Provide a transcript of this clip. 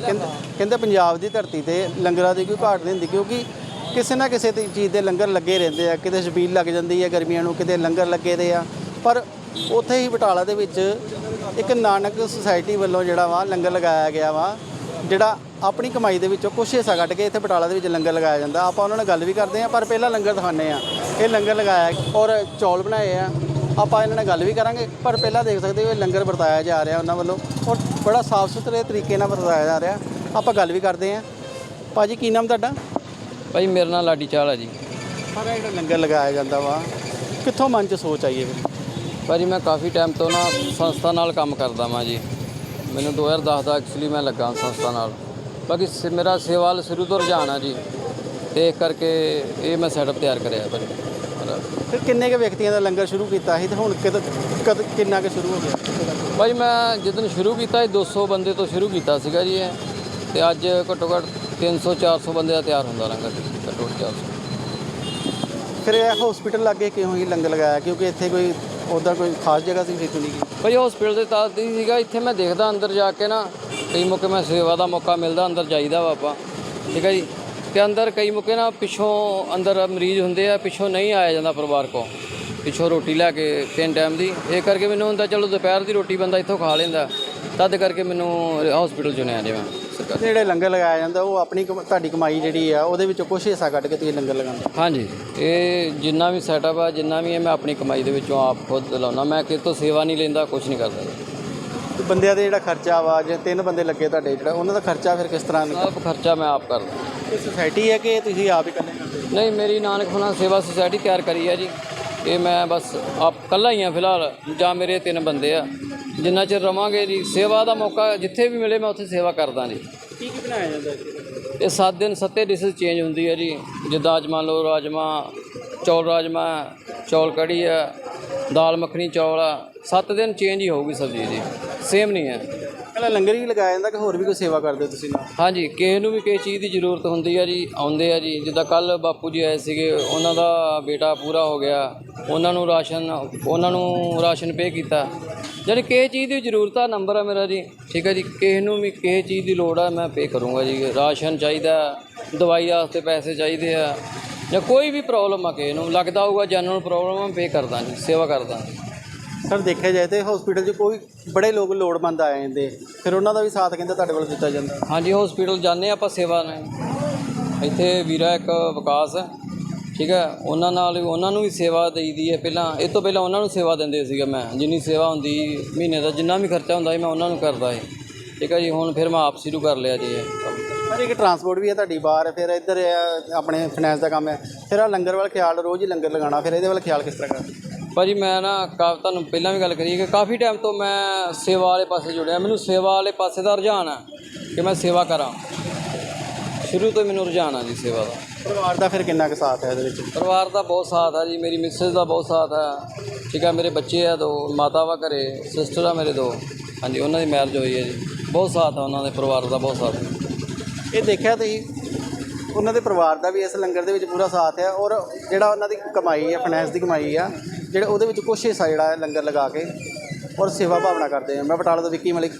ਕਹਿੰਦੇ ਕਹਿੰਦੇ ਪੰਜਾਬ ਦੀ ਧਰਤੀ ਤੇ ਲੰਗਰਾਂ ਦੀ ਕੋਈ ਘਾਟ ਨਹੀਂ ਹੁੰਦੀ ਕਿਉਂਕਿ ਕਿਸੇ ਨਾ ਕਿਸੇ ਤੇ ਚੀਜ਼ ਦੇ ਲੰਗਰ ਲੱਗੇ ਰਹਿੰਦੇ ਆ। ਕਿਤੇ ਛਬੀਲ ਲੱਗ ਜਾਂਦੀ ਹੈ ਗਰਮੀਆਂ ਨੂੰ, ਕਿਤੇ ਲੰਗਰ ਲੱਗੇ ਦੇ ਆ। ਪਰ ਉੱਥੇ ਹੀ ਬਟਾਲਾ ਦੇ ਵਿੱਚ ਇੱਕ ਨਾਨਕ ਸੁਸਾਇਟੀ ਵੱਲੋਂ ਜਿਹੜਾ ਵਾ ਲੰਗਰ ਲਗਾਇਆ ਗਿਆ ਵਾ, ਜਿਹੜਾ ਆਪਣੀ ਕਮਾਈ ਦੇ ਵਿੱਚੋਂ ਕੁਛ ਹਿੱਸਾ ਕੱਢ ਕੇ ਇੱਥੇ ਬਟਾਲਾ ਦੇ ਵਿੱਚ ਲੰਗਰ ਲਗਾਇਆ ਜਾਂਦਾ। ਆਪਾਂ ਉਹਨਾਂ ਨਾਲ ਗੱਲ ਵੀ ਕਰਦੇ ਆ, ਪਰ ਪਹਿਲਾਂ ਲੰਗਰ ਦਿਖਾਉਂਦੇ ਆ। ਇਹ ਲੰਗਰ ਲਗਾਇਆ ਔਰ ਚੌਲ ਬਣਾਏ ਆ। ਆਪਾਂ ਇਹਨਾਂ ਨਾਲ ਗੱਲ ਵੀ ਕਰਾਂਗੇ, ਪਰ ਪਹਿਲਾਂ ਦੇਖ ਸਕਦੇ ਹੋ ਇਹ ਲੰਗਰ ਵਰਤਾਇਆ ਜਾ ਰਿਹਾ ਉਹਨਾਂ ਵੱਲੋਂ। ਔਰ ਬੜਾ ਸਾਫ਼ ਸੁਥਰੇ ਤਰੀਕੇ ਨਾਲ ਵਰਤਾਇਆ ਜਾ ਰਿਹਾ। ਆਪਾਂ ਗੱਲ ਵੀ ਕਰਦੇ ਆ ਭਾਜੀ ਕੀ ਨਾਮ ਤੁਹਾਡਾ? ਭਾਈ ਮੇਰਾ ਨਾਮ ਲਾਡੀ ਚਾਲ ਹੈ ਜੀ। ਸਾਰਾ ਜਿਹੜਾ ਲੰਗਰ ਲਗਾਇਆ ਜਾਂਦਾ ਵਾ ਕਿੱਥੋਂ ਮਨ 'ਚ ਸੋਚ ਆਈ ਇਹ ਭਾਜੀ ਮੈਂ ਕਾਫੀ ਟਾਈਮ ਤੋਂ ਨਾ ਸੰਸਥਾ ਨਾਲ ਕੰਮ ਕਰਦਾ ਵਾਂ ਜੀ। ਮੈਨੂੰ 2010 ਦਾ ਐਕਚੁਅਲੀ ਮੈਂ ਲੱਗਾ ਸੰਸਥਾ ਨਾਲ। ਬਾਕੀ ਮੇਰਾ ਸੇਵਾ ਵੱਲ ਸ਼ੁਰੂ ਤੋਂ ਰੁਝਾਨ ਆ ਜੀ। ਤੇ ਕਰਕੇ ਇਹ ਮੈਂ ਸੈਟਅਪ ਤਿਆਰ ਕਰਿਆ ਭਾਜੀ। ਫਿਰ ਕਿੰਨੇ ਕੁ ਵਿਅਕਤੀਆਂ ਦਾ ਲੰਗਰ ਸ਼ੁਰੂ ਕੀਤਾ ਸੀ ਤੇ ਹੁਣ ਕਦ ਕਦ ਕਿੰਨਾ ਕੁ ਸ਼ੁਰੂ ਹੋ ਗਿਆ? ਭਾਜੀ ਮੈਂ ਜਦੋਂ ਸ਼ੁਰੂ ਕੀਤਾ ਇਹ 200 ਬੰਦੇ ਤੋਂ ਸ਼ੁਰੂ ਕੀਤਾ ਸੀਗਾ ਜੀ ਇਹ। ਤੇ ਅੱਜ ਘੱਟੋ ਘੱਟ 300 400 ਬੰਦੇ ਦਾ ਤਿਆਰ ਹੁੰਦਾ ਲੰਗਰ ਘੱਟੋ ਘੱਟ 400 ਫਿਰ ਇਹ ਹਸਪੀਟਲ ਲੱਗੇ ਕਿਉਂ ਹੀ ਲੰਗਰ ਲਗਾਇਆ? ਕਿਉਂਕਿ ਇੱਥੇ ਕੋਈ ਉਹਦਾ ਕੋਈ ਖਾਸ ਜਗ੍ਹਾ ਸੀ ਫਿਰ ਚੁਣੀ ਗਈ। ਭਾਈ ਹਸਪੀਟਲ ਦੇ ਤਾਤ ਦੀ ਸੀਗਾ ਇੱਥੇ ਮੈਂ ਦੇਖਦਾ ਅੰਦਰ ਜਾ ਕੇ ਨਾ ਕਈ ਮੌਕੇ ਮੈਂ ਸੇਵਾ ਦਾ ਮੌਕਾ ਮਿਲਦਾ ਅੰਦਰ ਜਾਈਦਾ ਵਾ ਆਪਾਂ। ਠੀਕ ਹੈ ਜੀ? ਤੇ ਅੰਦਰ ਕਈ ਮੌਕੇ ਨਾ ਪਿੱਛੋਂ ਅੰਦਰ ਮਰੀਜ਼ ਹੁੰਦੇ ਆ ਪਿੱਛੋਂ ਨਹੀਂ ਆਇਆ ਜਾਂਦਾ ਪਰਿਵਾਰ ਕੋ ਪਿੱਛੋਂ ਰੋਟੀ ਲੈ ਕੇ ਤਿੰਨ ਟਾਈਮ ਦੀ। ਇਹ ਕਰਕੇ ਮੈਨੂੰ ਹੁੰਦਾ ਚਲੋ ਦੁਪਹਿਰ ਦੀ ਰੋਟੀ ਬੰਦਾ ਇੱਥੋਂ ਖਾ ਲੈਂਦਾ। ਤਦ ਕਰਕੇ ਮੈਨੂੰ ਹਸਪੀਟਲ ਚੁਣਿਆ ਜੀ ਮੈਂ। ਸਰਕਾਰ ਜਿਹੜੇ ਲੰਗਰ ਲਗਾਇਆ ਜਾਂਦਾ ਉਹ ਆਪਣੀ ਤੁਹਾਡੀ ਕਮਾਈ ਜਿਹੜੀ ਆ ਉਹਦੇ ਵਿੱਚੋਂ ਕੁਛ ਹਿੱਸਾ ਕੱਢ ਕੇ ਤੁਸੀਂ ਲੰਗਰ ਲਗਾਉਂਦੇ ਹਾਂਜੀ। ਇਹ ਜਿੰਨਾ ਵੀ ਸੈਟਅਪ ਆ ਜਿੰਨਾ ਵੀ ਹੈ ਮੈਂ ਆਪਣੀ ਕਮਾਈ ਦੇ ਵਿੱਚੋਂ ਆਪ ਖੁਦ ਲਾਉਣਾ ਮੈਂ ਕਿਸੇ ਤੋਂ ਸੇਵਾ ਨਹੀਂ ਲੈਂਦਾ ਕੁਝ ਨਹੀਂ ਕਰਦਾ। ਤੇ ਬੰਦਿਆਂ ਦੇ ਜਿਹੜਾ ਖਰਚਾ ਵਾ ਜੇ ਤਿੰਨ ਬੰਦੇ ਲੱਗੇ ਤੁਹਾਡੇ ਜਿਹੜਾ ਉਹਨਾਂ ਦਾ ਖਰਚਾ ਫਿਰ ਕਿਸ ਤਰ੍ਹਾਂ ਨਿਕਲਦਾ? ਸਭ ਖਰਚਾ ਮੈਂ ਆਪ ਕਰਦਾ। ਇਹ ਸੁਸਾਇਟੀ ਹੈ ਕਿ ਤੁਸੀਂ ਆਪ ਹੀ ਇਕੱਲੇ ਕਰਦੇ ਹੋ? ਨਹੀਂ ਮੇਰੀ ਨਾਨਕ ਹੋਣਾ ਸੇਵਾ ਸੁਸਾਇਟੀ ਤਿਆਰ ਕਰੀ ਹੈ ਜੀ। ਇਹ ਮੈਂ ਬਸ ਆਪ ਕੱਲਾ ਹੀ ਆ ਫਿਲਹਾਲ ਜਾਂ ਮੇਰੇ ਤਿੰਨ ਬੰਦੇ ਆ। ਜਿੰਨਾ ਚਿਰ ਰਵਾਂਗੇ ਜੀ ਸੇਵਾ ਦਾ ਮੌਕਾ ਜਿੱਥੇ ਵੀ ਮਿਲੇ ਮੈਂ ਉੱਥੇ ਸੇਵਾ ਕਰਦਾ ਜੀ। ਕੀ ਕੀ ਬਣਾਇਆ ਜਾਂਦਾ ਇੱਥੇ? ਇਹ 7 ਦਿਨ ਸੱਤੇ ਡਿਸ਼ਸ ਚੇਂਜ ਹੁੰਦੀ ਹੈ ਜੀ। ਜਿੱਦਾਂ ਅੱਜ ਮੰਨ ਲਓ ਰਾਜਮਾ ਚੌਲ ਰਾਜਮਾ ਚੌਲ ਕੜੀ ਆ ਦਾਲ ਮੱਖਣੀ ਚੌਲ ਆ। 7 ਦਿਨ ਚੇਂਜ ਹੀ ਹੋਊਗੀ ਸਬਜ਼ੀ ਜੀ ਸੇਮ ਨਹੀਂ ਹੈ। ਪਹਿਲਾਂ ਲੰਗਰ ਹੀ ਲਗਾਇਆ ਜਾਂਦਾ ਕਿ ਹੋਰ ਵੀ ਕੋਈ ਸੇਵਾ ਕਰਦੇ ਹੋ ਤੁਸੀਂ ਨਾਲ? ਹਾਂਜੀ ਕਿਸੇ ਨੂੰ ਵੀ ਕਿਸੇ ਚੀਜ਼ ਦੀ ਜ਼ਰੂਰਤ ਹੁੰਦੀ ਆ ਜੀ ਆਉਂਦੇ ਆ ਜੀ। ਜਿੱਦਾਂ ਕੱਲ ਬਾਪੂ ਜੀ ਆਏ ਸੀਗੇ ਉਹਨਾਂ ਦਾ ਬੇਟਾ ਪੂਰਾ ਹੋ ਗਿਆ। ਉਹਨਾਂ ਨੂੰ ਰਾਸ਼ਨ ਉਹਨਾਂ ਨੂੰ ਰਾਸ਼ਨ ਪੇ ਕੀਤਾ। ਜਾਣੀ ਕਿਸੇ ਚੀਜ਼ ਦੀ ਜ਼ਰੂਰਤ ਆ ਨੰਬਰ ਆ ਮੇਰਾ ਜੀ। ਠੀਕ ਹੈ ਜੀ ਕਿਸੇ ਨੂੰ ਵੀ ਕਿਸੇ ਚੀਜ਼ ਦੀ ਲੋੜ ਆ ਮੈਂ ਪੇ ਕਰੂੰਗਾ ਜੀ। ਰਾਸ਼ਨ ਚਾਹੀਦਾ ਦਵਾਈ ਵਾਸਤੇ ਪੈਸੇ ਚਾਹੀਦੇ ਆ। ਜਾਂ ਕੋਈ ਵੀ ਪ੍ਰੋਬਲਮ ਆ ਕਿਸੇ ਨੂੰ ਲੱਗਦਾ ਹੋਊਗਾ ਜਨਰਲ ਪ੍ਰੋਬਲਮ ਆ ਪੇ ਕਰਦਾ ਜੀ ਸੇਵਾ ਕਰਦਾ। ਸਰ ਦੇਖਿਆ ਜਾਏ ਤੇ ਹਸਪੀਟਲ 'ਚ ਕੋਈ ਬੜੇ ਲੋਕ ਲੋੜਵੰਦ ਆ ਜਾਂਦੇ। ਫਿਰ ਉਹਨਾਂ ਦਾ ਵੀ ਸਾਥ ਕਹਿੰਦੇ ਤੁਹਾਡੇ ਵੱਲ ਦਿੱਤਾ ਜਾਂਦਾ। ਹਾਂਜੀ ਹਸਪੀਟਲ ਜਾਂਦੇ ਆਪਾਂ ਸੇਵਾ ਨੇ ਇੱਥੇ ਵੀਰਾ ਇੱਕ ਵਿਕਾਸ ਹੈ ਠੀਕ ਹੈ। ਉਹਨਾਂ ਨਾਲ ਉਹਨਾਂ ਨੂੰ ਵੀ ਸੇਵਾ ਦੇਈਦੀ ਹੈ। ਪਹਿਲਾਂ ਇਹ ਤੋਂ ਪਹਿਲਾਂ ਉਹਨਾਂ ਨੂੰ ਸੇਵਾ ਦਿੰਦੇ ਸੀਗਾ ਮੈਂ। ਜਿੰਨੀ ਸੇਵਾ ਹੁੰਦੀ ਮਹੀਨੇ ਦਾ ਜਿੰਨਾ ਵੀ ਖਰਚਾ ਹੁੰਦਾ ਸੀ ਮੈਂ ਉਹਨਾਂ ਨੂੰ ਕਰਦਾ ਸੀ। ਠੀਕ ਹੈ ਜੀ ਹੁਣ ਫਿਰ ਮੈਂ ਆਪ ਸ਼ੁਰੂ ਕਰ ਲਿਆ ਜੀ ਪਰ ਇੱਕ ਟਰਾਂਸਪੋਰਟ ਵੀ ਹੈ ਤੁਹਾਡੀ ਬਾਹਰ ਫਿਰ ਇੱਧਰ ਆਪਣੇ ਫਾਈਨੈਂਸ ਦਾ ਕੰਮ ਹੈ। ਫਿਰ ਆ ਲੰਗਰ ਵੱਲ ਖਿਆਲ ਰੋਜ਼ ਹੀ ਲੰਗਰ ਲਗਾਉਣਾ ਫਿਰ ਇਹਦੇ ਵੱਲ ਖਿਆਲ ਕਿਸ ਤਰ੍ਹਾਂ ਕਰਦੇ? ਭਾਜੀ ਮੈਂ ਨਾ ਕਾ ਤੁਹਾਨੂੰ ਪਹਿਲਾਂ ਵੀ ਗੱਲ ਕਰੀ ਕਿ ਕਾਫੀ ਟਾਈਮ ਤੋਂ ਮੈਂ ਸੇਵਾ ਵਾਲੇ ਪਾਸੇ ਜੁੜਿਆ। ਮੈਨੂੰ ਸੇਵਾ ਵਾਲੇ ਪਾਸੇ ਦਾ ਰੁਝਾਨ ਹੈ ਕਿ ਮੈਂ ਸੇਵਾ ਕਰਾਂ। ਸ਼ੁਰੂ ਤੋਂ ਮੈਨੂੰ ਰੁਝਾਨ ਆ ਜੀ ਸੇਵਾ ਦਾ। ਪਰਿਵਾਰ ਦਾ ਫਿਰ ਕਿੰਨਾ ਕੁ ਸਾਥ ਹੈ ਇਹਦੇ ਵਿੱਚ? ਪਰਿਵਾਰ ਦਾ ਬਹੁਤ ਸਾਥ ਆ ਜੀ ਮੇਰੀ ਮਿਸਿਸ ਦਾ ਬਹੁਤ ਸਾਥ ਆ। ਠੀਕ ਆ ਮੇਰੇ ਬੱਚੇ ਆ ਦੋ ਮਾਤਾ ਵਾ ਘਰੇ ਸਿਸਟਰ ਆ ਮੇਰੇ ਦੋ। ਹਾਂਜੀ ਉਹਨਾਂ ਦੀ ਮੈਰਿਜ ਹੋਈ ਹੈ ਜੀ। ਬਹੁਤ ਸਾਥ ਆ ਉਹਨਾਂ ਦੇ ਪਰਿਵਾਰ ਦਾ ਬਹੁਤ ਸਾਥ। ਇਹ ਦੇਖਿਆ ਤੁਸੀਂ ਉਹਨਾਂ ਦੇ ਪਰਿਵਾਰ ਦਾ ਵੀ ਇਸ ਲੰਗਰ ਦੇ ਵਿੱਚ ਪੂਰਾ ਸਾਥ ਹੈ ਔਰ ਜਿਹੜਾ ਉਹਨਾਂ ਦੀ ਕਮਾਈ ਹੈ ਫਾਈਨੈਂਸ ਦੀ ਕਮਾਈ ਆ ਜਿਹੜਾ ਉਹਦੇ ਵਿੱਚ ਕੁਛ ਹਿੱਸਾ ਜਿਹੜਾ ਹੈ ਲੰਗਰ ਲਗਾ ਕੇ ਔਰ ਸੇਵਾ ਭਾਵਨਾ ਕਰਦੇ ਆ। ਮੈਂ ਬਟਾਲਾ ਤੋਂ ਵਿੱਕੀ ਮਲਿਕ।